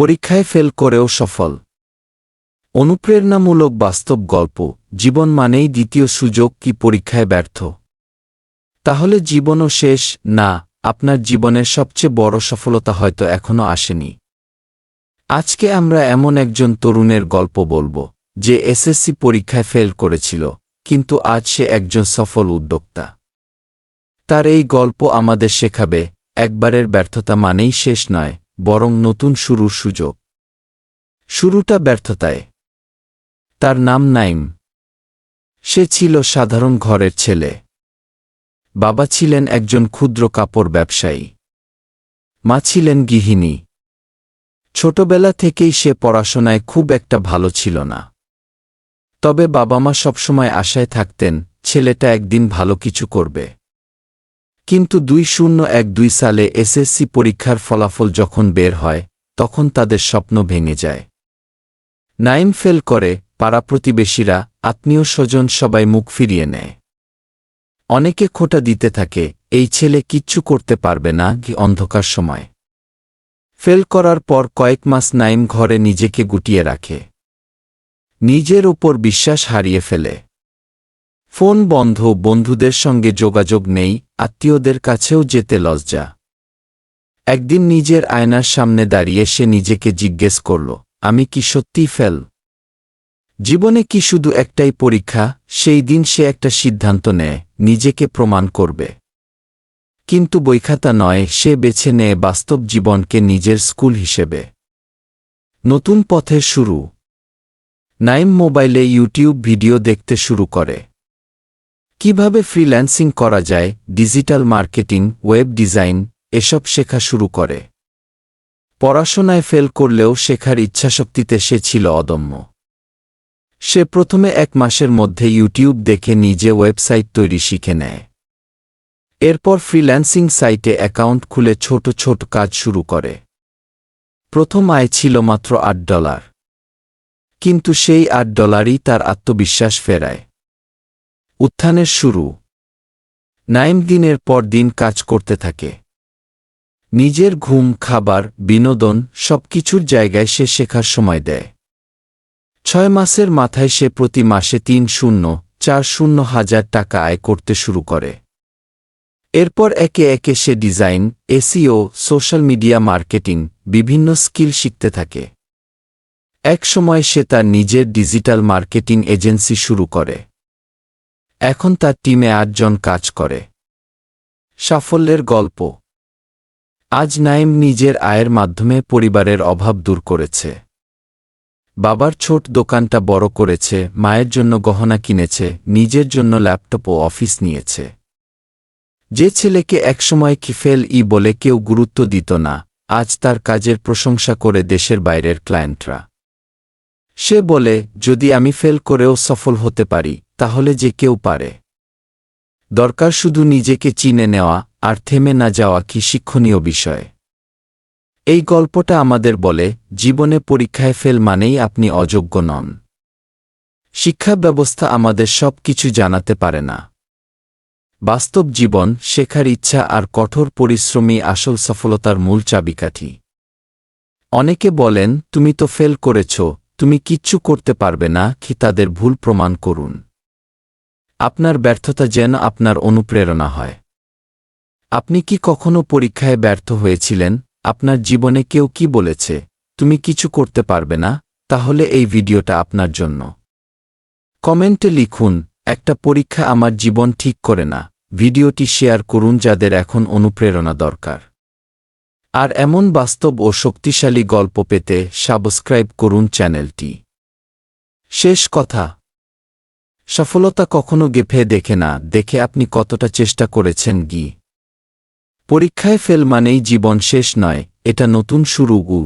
পরীক্ষায় ফেল করেও সফল। অনুপ্রেরণামূলক বাস্তব গল্প, জীবন মানেই দ্বিতীয় সুযোগ কি পরীক্ষায় ব্যর্থ? তাহলে জীবনও শেষ? না, আপনার জীবনের সবচেয়ে বড় সফলতা হয়তো এখনও আসেনি। আজকে আমরা এমন একজন তরুণের গল্প বলব, যে এসএসসি পরীক্ষায় ফেল করেছিল, কিন্তু আজ সে একজন সফল উদ্যোক্তা। তার এই গল্প আমাদের শেখাবে, একবারের ব্যর্থতা মানেই শেষ নয়। বরং নতুন শুরুর সুযোগ। শুরুটা ব্যর্থতায়। তার নাম নাইম। সে ছিল সাধারণ ঘরের ছেলে। বাবা ছিলেন একজন ক্ষুদ্র কাপড় ব্যবসায়ী। মা ছিলেন গৃহিণী। ছোটবেলা থেকেই সে পড়াশোনায় খুব একটা ভালো ছিল না। তবে বাবা মা সবসময় আশায় থাকতেন, ছেলেটা একদিন ভালো কিছু করবে। কিন্তু দুই শূন্য এক দুই সালে এসএসসি পরীক্ষার ফলাফল যখন বের হয়, তখন তাদের স্বপ্ন ভেঙে যায়। নাইম ফেল করে, পাড়া প্রতিবেশীরা, আত্মীয় স্বজন সবাই মুখ ফিরিয়ে নেয়। অনেকে খোটা দিতে থাকে, এই ছেলে কিচ্ছু করতে পারবে না কি অন্ধকার সময়। ফেল করার পর কয়েক মাস নাইম ঘরে নিজেকে গুটিয়ে রাখে। নিজের ওপর বিশ্বাস হারিয়ে ফেলে। ফোন বন্ধ, বন্ধুদের সঙ্গে যোগাযোগ নেই আত্মীয়দের কাছেও যেতে লজ্জা। একদিন নিজের আয়নার সামনে দাঁড়িয়ে সে নিজেকে জিজ্ঞেস করল, আমি কি সত্যিই ফেল? জীবনে কি শুধু একটাই পরীক্ষা, সেই দিন সে একটা সিদ্ধান্ত নেয়, নিজেকে প্রমাণ করবে। কিন্তু বৈখাতা নয়, সে বেছে নেয় বাস্তব জীবনকে নিজের স্কুল হিসেবে। নতুন পথের শুরু। নাইম মোবাইলে ইউটিউব ভিডিও দেখতে শুরু করে। কীভাবে ফ্রিল্যান্সিং করা যায়, ডিজিটাল মার্কেটিং, ওয়েব ডিজাইন, এসব শেখা শুরু করে। পড়াশোনায় ফেল করলেও শেখার ইচ্ছাশক্তিতে সে ছিল অদম্য। সে প্রথমে এক মাসের মধ্যে ইউটিউব দেখে নিজে ওয়েবসাইট তৈরি শিখে নেয়। এরপর ফ্রিল্যান্সিং সাইটে অ্যাকাউন্ট খুলে ছোট ছোট কাজ শুরু করে। প্রথম আয় ছিল মাত্র আট ডলার। কিন্তু সেই আট ডলারই তার আত্মবিশ্বাস ফেরায়। উত্থানের শুরু। নাইম দিনের পর দিন কাজ করতে থাকে। নিজের ঘুম, খাবার, বিনোদন সবকিছুর জায়গায় সে শেখার সময় দেয়। ছয় মাসের মাথায় সে প্রতি মাসে তিন শূন্য, চার শূন্য হাজার টাকা আয় করতে শুরু করে। এরপর একে একে সে design SEO social media marketing, বিভিন্ন স্কিল শিখতে থাকে। এক সময় সে তার নিজের ডিজিটাল মার্কেটিং এজেন্সি শুরু করে। এখন তার টিমে আটজন কাজ করে। সাফল্যের গল্প। আজ নাইম নিজের আয়ের মাধ্যমে পরিবারের অভাব দূর করেছে। বাবার ছোট দোকানটা বড় করেছে, মায়ের জন্য গহনা কিনেছে, নিজের জন্য ল্যাপটপ ও অফিস নিয়েছে। যে ছেলেকে একসময় কি ফেল ই বলে কেউ গুরুত্ব দিত না, আজ তার কাজের প্রশংসা করে দেশের বাইরের ক্লায়েন্টরা। সে বলে, যদি আমি ফেল করেও সফল হতে পারি তাহলে যে কেউ পারে। দরকার শুধু নিজেকে চিনে নেওয়া আর থেমে না যাওয়া কি শিক্ষণীয় বিষয়। এই গল্পটা আমাদের বলে, জীবনে পরীক্ষায় ফেল মানেই আপনি অযোগ্য নন। শিক্ষা ব্যবস্থা আমাদের সব কিছু জানাতে পারে না। বাস্তব জীবন, শেখার ইচ্ছা আর কঠোর পরিশ্রমী আসল সফলতার মূল চাবিকাঠি। অনেকে বলেন, তুমি তো ফেল করেছ, তুমি কিচ্ছু করতে পারবে না, কি তাদের ভুল প্রমাণ করুন। আপনার ব্যর্থতা যেন আপনার অনুপ্রেরণা হয়। আপনি কি কখনো পরীক্ষায় ব্যর্থ হয়েছিলেন? আপনার জীবনে কেউ কি বলেছে, তুমি কিছু করতে পারবে না, তাহলে এই ভিডিওটা আপনার জন্য কমেন্টে লিখুন, একটা পরীক্ষা আমার জীবন ঠিক করে না, ভিডিওটি শেয়ার করুন যাদের এখন অনুপ্রেরণা দরকার। আর এমন বাস্তব ও শক্তিশালী গল্প পেতে সাবস্ক্রাইব করুন চ্যানেলটি। শেষ কথা সফলতা কখনো গেফে দেখে না, দেখে আপনি কতটা চেষ্টা করেছেন গি। পরীক্ষায় ফেল মানেই জীবন শেষ নয়, এটা নতুন শুরু গু।